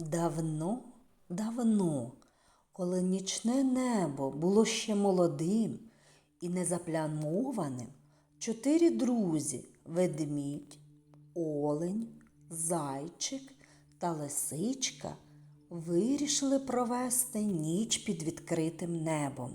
Давно, давно, коли нічне небо було ще молодим і незаплямованим, чотири друзі ведмідь, олень, зайчик та лисичка вирішили провести ніч під відкритим небом.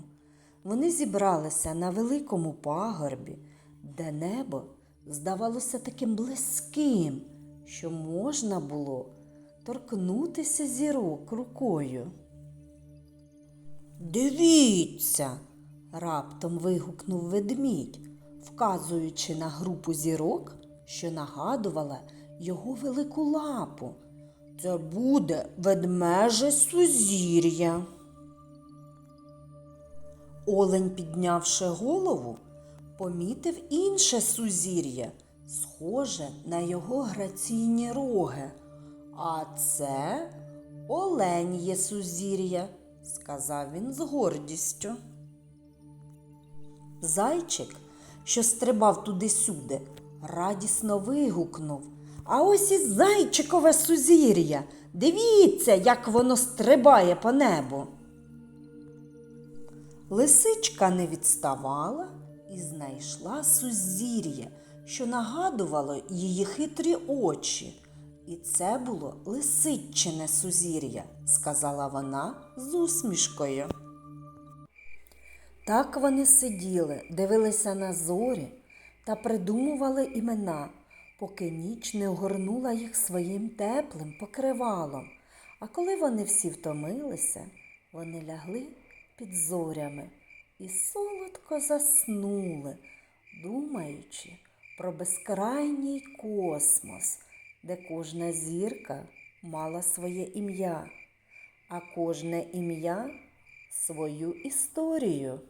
Вони зібралися на великому пагорбі, де небо здавалося таким близьким, що можна було торкнутися зірок рукою. Дивіться, раптом вигукнув ведмідь, вказуючи на групу зірок, що нагадувала його велику лапу. Це буде ведмеже сузір'я. Олень, піднявши голову, помітив інше сузір'я, схоже на його граційні роги. А це оленє сузір'я, сказав він з гордістю. Зайчик, що стрибав туди-сюди, радісно вигукнув. А ось і зайчикове сузір'я. Дивіться, як воно стрибає по небу. Лисичка не відставала і знайшла сузір'я, що нагадувало її хитрі очі. І це було лисичине сузір'я, сказала вона з усмішкою. Так вони сиділи, дивилися на зорі та придумували імена, поки ніч не огорнула їх своїм теплим покривалом. А коли вони всі втомилися, вони лягли під зорями і солодко заснули, думаючи про безкрайній космос, де кожна зірка мала своє ім'я, а кожне ім'я свою історію.